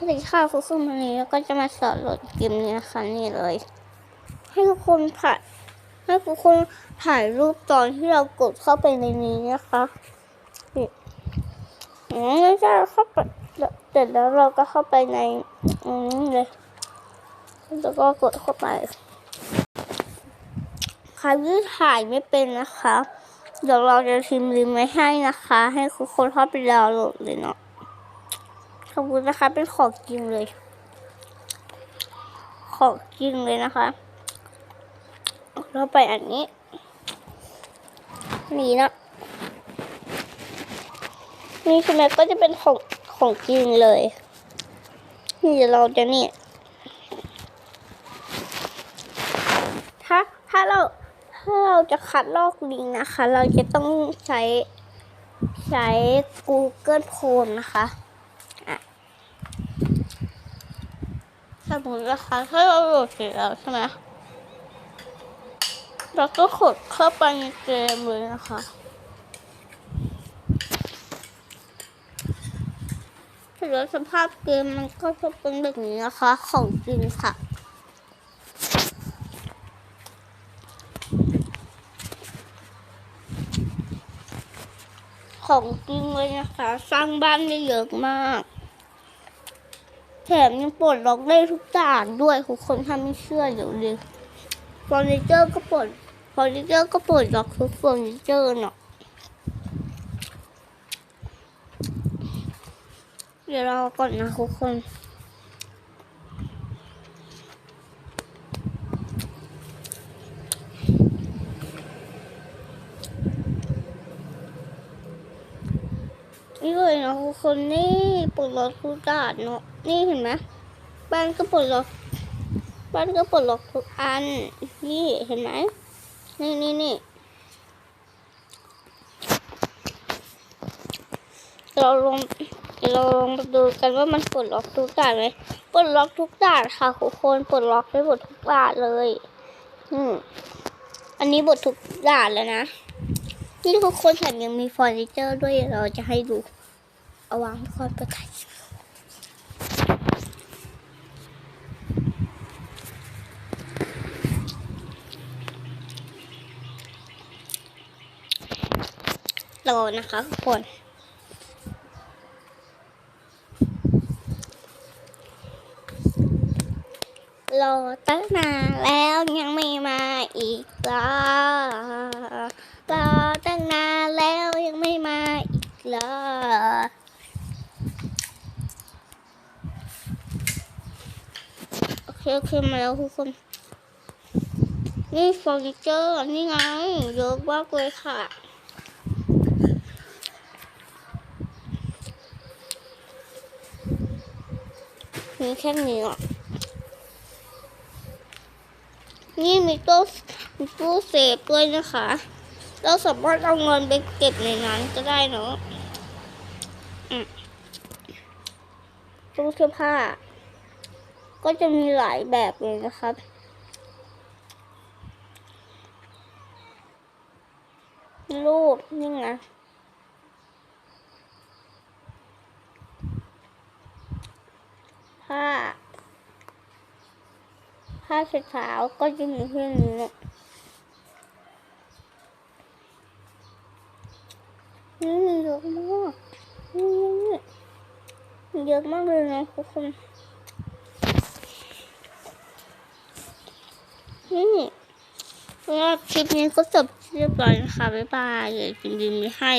สวัสดีค่ะคุณครูวันนี้แล้วก็จะมาสอนโหลดเกมนี้นะคะนี่เลย ให้ทุกคนถ่ายให้ทุกคนถ่ายรูปตอนที่เรากดเข้าไปในนี้นะคะนี่อืมไม่ใช่เข้าไปเสร็จแล้วเราก็เข้าไปในอืมเลย แล้วก็กดเข้าไปใครที่ถ่ายไม่เป็นนะคะ เดี๋ยวเราจะพิมพ์ลิงก์ไว้ให้นะคะ ให้ทุกคนเข้าไปดาวน์โหลดเลยเนาะ ขอบคุณนะคะ เป็นของจริงเลย ของจริงเลยนะคะ เราไปอันนี้ นี่นะ นี่ใช่ไหมก็จะเป็นของของจริงเลย นี่เดี๋ยวเราจะนี่ ถ้าถ้าเราถ้าเราจะคัดลอกลิงนะคะ เราจะต้องใช้ใช้ Google Chrome นะคะ สมมตินะคะถ้าเราโหลดเสร็จแล้วใช่ไหมเราก็กดเข้าไปในเกมเลยนะคะเสร็จแล้วสภาพเกมมันก็จะเป็นแบบนี้นะคะ ของจริงค่ะของจริงเลยนะคะ สร้างบ้านได้เยอะมาก แถมยังปลดล็อกได้ทุกด่านด้วยทุกคนถ้าไม่เชื่อเดี๋ยวดิเฟอร์นิเจอร์ก็ปลดฟอร์นิเจอร์ก็ปลดล็อกทุกฟอร์นิเจอร์เนาะเดี๋ยวรอก่อนนะทุกคนนี่เลยนะทุกคนนี่ปลดล็อกทุกด่านเนาะ นี่เห็นไหมบ้านก็ปลดล็อก บ้านก็ปลดล็อกทุกอัน นี่เห็นไหม นี่นี่นี่เราลงเราลองดูกันว่ามันปลดล็อกทุกด่านไหมปลดล็อกทุกด่านค่ะทุกคนปลดล็อกได้หมดทุกด่านเลย อืมอันนี้บททุกด่านแล้วนะ นี่ทุกคนแถมยังมีเฟอร์นิเจอร์ด้วยเราจะให้ดู เอาวางทุกคนประกาศ รอนะคะทุกคน รอตั้งนานแล้วยังไม่มาอีกรอรอตั้งนานแล้วยังไม่มาอีกรอโอเคโอเคมาแล้วทุกคนนี่เฟอร์นิเจอร์นี่ไงเยอะมากเลยค่ะ มีแค่นี้อะนี่มีตู้มีตู้เซฟด้วยนะคะ เราสามารถเอาเงินไปเก็บในนั้นก็ได้เนาะตู้เสื้อผ้า ก็จะมีหลายแบบเลยนะครับรูปนี่ไง ผ้าผ้าสีขาวก็จะมีเพื่อนนี้นี่มีเยอะมากนี่มีเยอะมากเลยนะทุกคนนี่แล้วคลิปนี้ก็จบเรียบร้อยนะคะ บ๊ายบายเดี๋ยวจริงๆไม่ให้